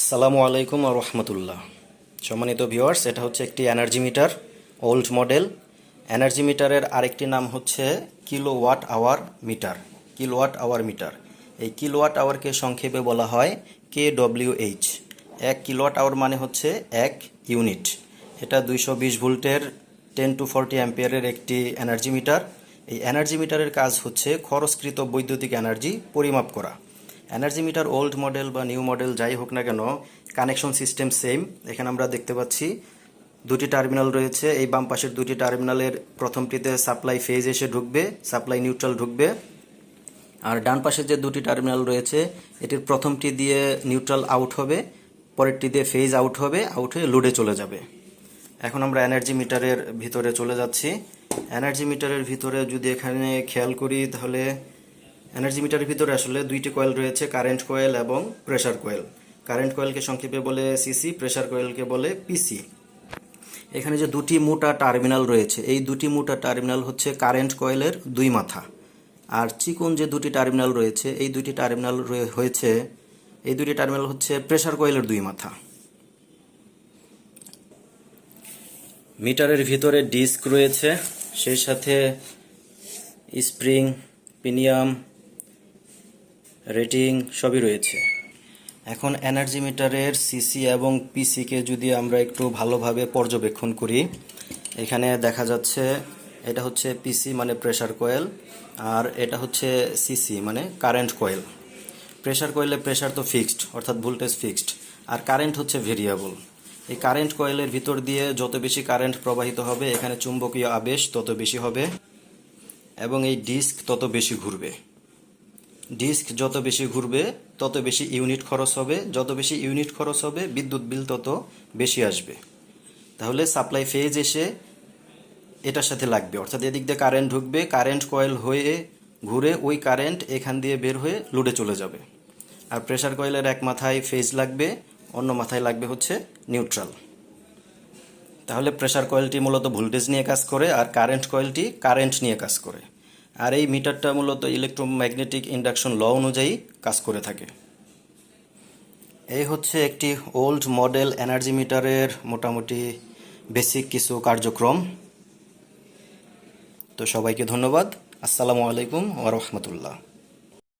আসসালামু আলাইকুম আর রহমতুল্লাহ। সম্মানিত ভিউয়ার্স, এটা হচ্ছে একটি energy meter, old model. Energy মিটারের আরেকটি নাম হচ্ছে kilowatt hour meter, kilowatt hour meter. এই কিলোওয়াট আওয়ারকে সংক্ষেপে বলা হয় কে ডব্লিউ এইচ এক কিলোওয়াট আওয়ার মানে হচ্ছে এক ইউনিট। এটা দুইশো বিশ ভোল্টের, টেন টু ফোরটি অ্যাম্পিয়ারের একটি এনার্জি মিটার। এই এনার্জি মিটারের কাজ হচ্ছে খরচকৃত বৈদ্যুতিক এনার্জি পরিমাপ করা। এনার্জি মিটার ওল্ড মডেল বা নিউ মডেল যাই হোক না কেন কানেকশন সিস্টেম সেম এখানে আমরা দেখতে পাচ্ছি দুটি টার্মিনাল রয়েছে। এই বাম পাশের দুটি টার্মিনালের প্রথমটিতে সাপ্লাই ফেজ এসে ঢুকবে সাপ্লাই নিউট্রাল ঢুকবে। আর ডান পাশে যে দুটি টার্মিনাল রয়েছে, এটির প্রথমটি দিয়ে নিউট্রাল আউট হবে, পরেরটি দিয়ে ফেজ আউট হবে আউট হয়ে লোডে চলে যাবে। এখন আমরা এনার্জি মিটারের ভিতরে চলে যাচ্ছি। এনার্জি মিটারের ভিতরে যদি এখানে খেয়াল করি, তাহলে এনার্জি মিটারের ভিতরে আসলে দুইটি কয়েল রয়েছে কারেন্ট কয়েল এবং প্রেসার কয়েল কারেন্ট কয়েলকে সংক্ষেপে বলে সিসি প্রেসার কয়েলকে বলে পিসি এখানে যে দুটি মোটা টার্মিনাল রয়েছে, এই দুটি মোটা টার্মিনাল হচ্ছে কারেন্ট কয়েলের দুই মাথা। আর চিকন যে দুটি টার্মিনাল রয়েছে, এই দুটি টার্মিনাল হয়েছে, এই দুটি টার্মিনাল হচ্ছে প্রেসার কয়েলের দুই মাথা। মিটারের ভিতরে ডিস্ক রয়েছে, সেই সাথে স্প্রিং পিনিয়াম রেটিং সবই রয়েছে। এখন এনার্জি মিটারের সিসি এবং পিসিকে যদি আমরা একটু ভালোভাবে পর্যবেক্ষণ করি, এখানে দেখা যাচ্ছে এটা হচ্ছে পিসি মানে প্রেশার কয়েল, আর এটা হচ্ছে সিসি মানে কারেন্ট কয়েল। প্রেশার কয়েলে প্রেশার তো ফিক্সড, অর্থাৎ ভোল্টেজ ফিক্সড, আর কারেন্ট হচ্ছে ভেরিয়েবল। এই কারেন্ট কয়েলের ভিতর দিয়ে যত বেশি কারেন্ট প্রবাহিত হবে, এখানে চুম্বকীয় আবেশ তত বেশি হবে এবং এই ডিস্ক তত বেশি ঘুরবে। ডিস্ক যত বেশি ঘুরবে, তত বেশি ইউনিট খরচ হবে। যত বেশি ইউনিট খরচ হবে, বিদ্যুৎ বিল তত বেশি আসবে। তাহলে সাপ্লাই ফেজ এসে এটার সাথে লাগবে। অর্থাৎ এদিক দিয়ে কারেন্ট ঢুকবে, কারেন্ট কয়েল হয়ে ঘুরে ওই কারেন্ট এখান দিয়ে বের হয়ে লোডে চলে যাবে। আর প্রেশার কয়েলের এক মাথায় ফেজ লাগবে, অন্য মাথায় লাগবে হচ্ছে নিউট্রাল তাহলে প্রেশার কয়েলটি মূলত ভোল্টেজ নিয়ে কাজ করে, আর কারেন্ট কয়েলটি কারেন্ট নিয়ে কাজ করে। আর এই মিটারটা মূলত ইলেকট্রোম্যাগনেটিক ইন্ডাকশন ল অনুযায়ী কাজ করে থাকে। এই হচ্ছে একটি ওল্ড মডেল এনার্জি মিটারের মোটামুটি বেসিক কিছু কার্যক্রম। তো সবাইকে ধন্যবাদ। আসসালামু আলাইকুম ওয়া রাহমাতুল্লাহ।